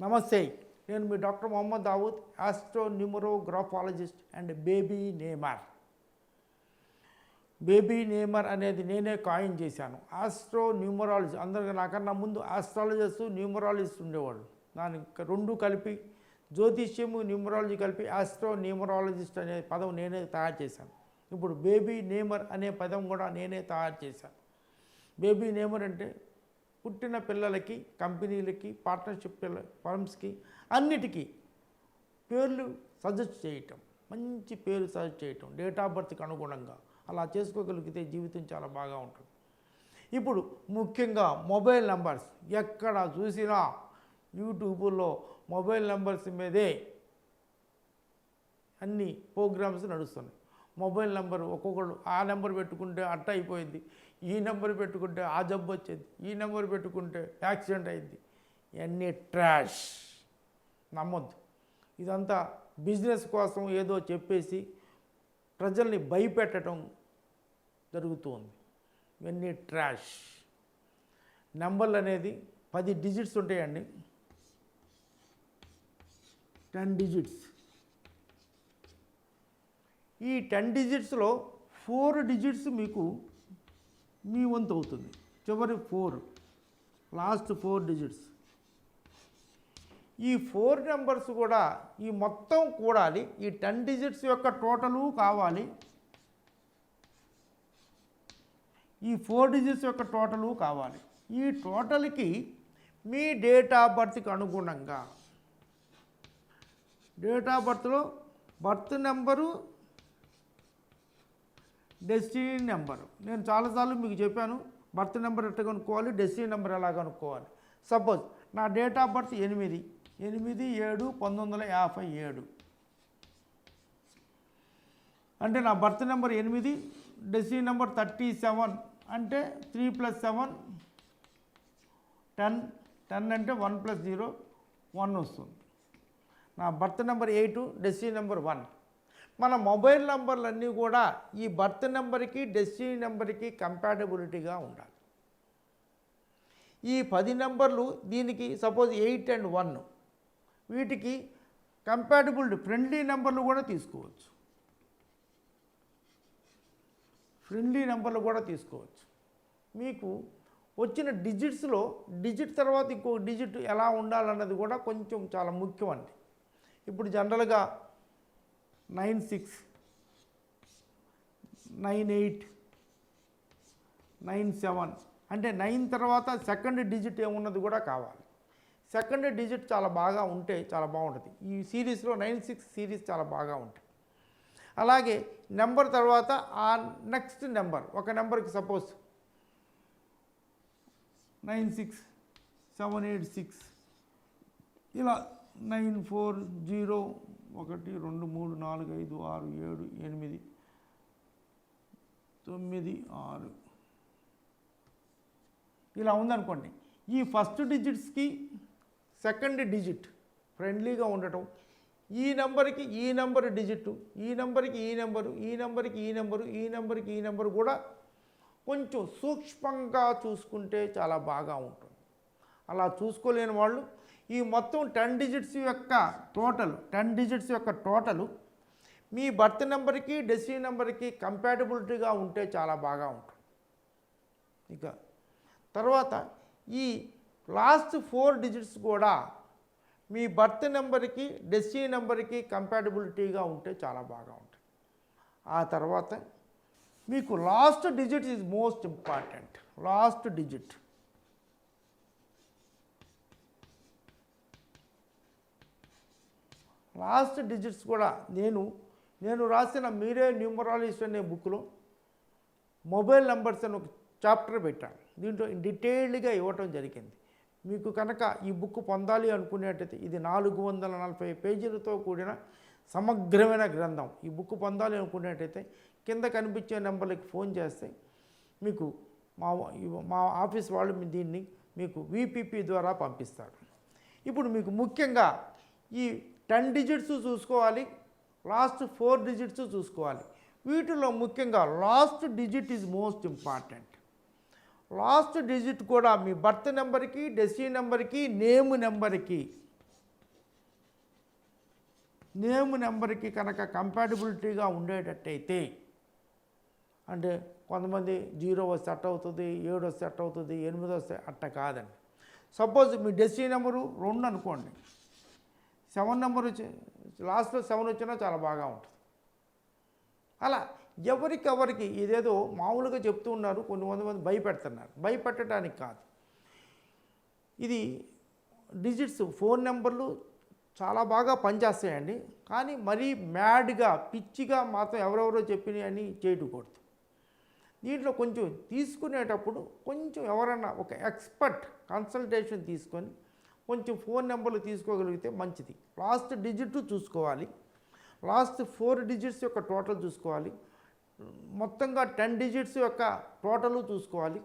నమస్తే నేను మీ doctor Mohammed Dawood astro numerographologist and baby namer baby namer అనేది నేనే కాయిన్ చేశాను. ఆస్ట్రో న్యూమరాలజీ అందరికీ నాకన్నా ముందు ఆస్ట్రాలజిస్ట్ న్యూమరాలజిస్ట్ ఉండేవాళ్ళు. దాని రెండు కలిపి జ్యోతిష్యము న్యూమరాలజీ కలిపి ఆస్ట్రో న్యూమరాలజిస్ట్ అనే పదం నేనే తయారు చేశాను. ఇప్పుడు బేబీ నేమర్ అనే పదం కూడా నేనే తయారు చేశాను. బేబీ నేమర్ అంటే పుట్టిన పిల్లలకి కంపెనీలకి పార్ట్నర్షిప్ పిల్ల ఫర్మ్స్కి అన్నిటికీ పేర్లు సజెస్ట్ చేయటం మంచి పేరు సజెస్ట్ చేయటం డేట్ ఆఫ్ బర్త్కి అనుగుణంగా అలా చేసుకోగలిగితే జీవితం చాలా బాగా ఉంటుంది. ఇప్పుడు ముఖ్యంగా మొబైల్ నెంబర్స్ ఎక్కడ చూసినా యూట్యూబ్లో మొబైల్ నెంబర్స్ మీదే అన్ని ప్రోగ్రామ్స్ నడుస్తున్నాయి. మొబైల్ నెంబర్ ఒక్కొక్కడు ఆ నెంబర్ పెట్టుకుంటే అట్ట అయిపోయింది. ఈ నెంబర్ పెట్టుకుంటే ఆ జబ్బు వచ్చేది. ఈ నెంబర్ పెట్టుకుంటే యాక్సిడెంట్ అయింది. ఇవన్నీ ట్రాష్. నమ్మొద్దు. ఇదంతా బిజినెస్ కోసం ఏదో చెప్పేసి ప్రజల్ని భయపెట్టడం జరుగుతుంది. ఇవన్నీ ట్రాష్. నెంబర్లు అనేది పది డిజిట్స్ ఉంటాయండి. Ten digits. ఈ టెన్ డిజిట్స్లో ఫోర్ డిజిట్స్ మీకు మీ వంతు అవుతుంది. చివరి ఫోర్ లాస్ట్ ఫోర్ డిజిట్స్. ఈ ఫోర్ నెంబర్స్ కూడా ఈ మొత్తం కూడాలి ఈ టెన్ డిజిట్స్ యొక్క టోటలు కావాలి. ఈ ఫోర్ డిజిట్స్ యొక్క టోటలు కావాలి. ఈ టోటల్కి మీ డేట్ ఆఫ్ బర్త్కి అనుగుణంగా డేట్ ఆఫ్ బర్త్లో బర్త్ నెంబరు డెస్టినీ నెంబరు. నేను చాలాసార్లు మీకు చెప్పాను బర్త్ నెంబర్ ఎట్లా కనుక్కోవాలి డెస్టినీ నెంబర్ ఎలా కనుక్కోవాలి. సపోజ్ నా డేట్ ఆఫ్ బర్త్ ఎనిమిది ఎనిమిది ఏడు పంతొమ్మిది వందల యాభై ఏడు. అంటే నా బర్త్ నెంబర్ ఎనిమిది డెస్టినీ నెంబర్ థర్టీ సెవెన్ అంటే three plus seven ten ten అంటే వన్ ప్లస్ జీరో వన్ వస్తుంది. నా birth number eight destiny number one. మన మొబైల్ నంబర్లన్నీ కూడా ఈ బర్త్ నెంబర్కి డెస్టినీ నెంబర్కి కంపాటబిలిటీగా ఉండాలి. ఈ పది నెంబర్లు దీనికి సపోజ్ ఎయిట్ అండ్ వన్ వీటికి కంపాటబిలిటీ ఫ్రెండ్లీ నెంబర్లు కూడా తీసుకోవచ్చు. ఫ్రెండ్లీ నెంబర్లు కూడా తీసుకోవచ్చు. మీకు వచ్చిన డిజిట్స్లో డిజిట్ తర్వాత ఇంకో డిజిట్ ఎలా ఉండాలన్నది కూడా కొంచెం చాలా ముఖ్యం అండి ఇప్పుడు జనరల్గా nine six nine eight nine seven. అంటే నైన్ తర్వాత సెకండ్ డిజిట్ ఏమున్నది కూడా కావాలి. సెకండ్ డిజిట్ చాలా బాగా ఉంటే చాలా బాగుంటుంది. ఈ సిరీస్లో నైన్ సిక్స్ సిరీస్ చాలా బాగా ఉంటాయి. అలాగే నెంబర్ తర్వాత ఆ నెక్స్ట్ నెంబర్ ఒక నెంబర్కి suppose nine six seven eight six ఇలా నైన్ ఫోర్ జీరో ఒకటి రెండు మూడు నాలుగు ఐదు ఆరు ఏడు ఎనిమిది తొమ్మిది ఆరు. ఇలా ఉందనుకోండి. ఈ ఫస్ట్ డిజిట్స్కి సెకండ్ డిజిట్ ఫ్రెండ్లీగా ఉండటం. ఈ నెంబర్కి ఈ నెంబర్ డిజిట్ ఈ నెంబర్కి ఈ నెంబరు ఈ నెంబర్కి ఈ నెంబరు ఈ నెంబర్కి ఈ నెంబరు కూడా కొంచెం సూక్ష్మంగా చూసుకుంటే చాలా బాగా ఉంటుంది. అలా చూసుకోలేని వాళ్ళు ఈ మొత్తం టెన్ డిజిట్స్ యొక్క టోటల్ టెన్ డిజిట్స్ యొక్క టోటల్ మీ బర్త్ నెంబర్కి డెస్టినీ నెంబర్కి కంపాటబిలిటీగా ఉంటే చాలా బాగా ఉంటుంది. ఇక తర్వాత ఈ లాస్ట్ ఫోర్ డిజిట్స్ కూడా మీ బర్త్ నెంబర్కి డెస్టినీ నెంబర్కి కంపాటబిలిటీగా ఉంటే చాలా బాగా ఉంటుంది. ఆ తర్వాత మీకు last digit is most important last digit last digits కూడా నేను నేను రాసిన మీరే న్యూమరాలజిస్ట్ అనే బుక్లో మొబైల్ నెంబర్స్ అని ఒక చాప్టర్ పెట్టాను. దీంట్లో డీటెయిల్డ్గా ఇవ్వటం జరిగింది. మీకు కనుక ఈ బుక్ పొందాలి అనుకునేటైతే ఇది నాలుగు వందల నలభై పేజీలతో కూడిన సమగ్రమైన గ్రంథం. ఈ బుక్ పొందాలి అనుకునేటైతే కింద కనిపించే నెంబర్లకి ఫోన్ చేస్తే మీకు మా మా ఆఫీస్ వాళ్ళు దీన్ని మీకు వీపీపీ ద్వారా పంపిస్తారు. ఇప్పుడు మీకు ముఖ్యంగా ఈ టెన్ డిజిట్స్ చూసుకోవాలి లాస్ట్ ఫోర్ డిజిట్స్ చూసుకోవాలి. వీటిలో ముఖ్యంగా last digit is most important last digit కూడా మీ బర్త్ నెంబర్కి డెసి నెంబర్కి నేమ్ నెంబర్కి. నేమ్ నెంబర్కి కనుక కంపాటిబిలిటీగా ఉండేటట్టయితే అంటే కొంతమంది జీరో వస్తే అవుతుంది ఏడో సెట్ అవుతుంది ఎనిమిదో సెట్ అట్ట కాదండి. సపోజ్ మీ డెస్టినీ నెంబరు రెండు అనుకోండి. సెవెన్ నెంబర్ వచ్చి లాస్ట్లో సెవెన్ వచ్చినా చాలా బాగా ఉంటుంది. అలా ఎవరికెవరికి ఇదేదో మామూలుగా చెప్తూ ఉన్నారు కొన్ని వంద మంది భయపెడుతున్నారు. భయపెట్టడానికి కాదు. ఇది డిజిట్స్ ఫోన్ నెంబర్లు చాలా బాగా పనిచేస్తాయండి. కానీ మరీ మ్యాడ్గా పిచ్చిగా మాత్రం ఎవరెవరో చెప్పినవి అని చేయకూడదు. దీంట్లో కొంచెం తీసుకునేటప్పుడు కొంచెం ఎవరన్నా ఒక ఎక్స్పర్ట్ కన్సల్టేషన్ తీసుకొని కొంచెం ఫోన్ నెంబర్లు తీసుకోగలిగితే మంచిది. లాస్ట్ డిజిట్ చూసుకోవాలి. లాస్ట్ ఫోర్ డిజిట్స్ యొక్క టోటల్ చూసుకోవాలి. మొత్తంగా టెన్ డిజిట్స్ యొక్క టోటల్ చూసుకోవాలి.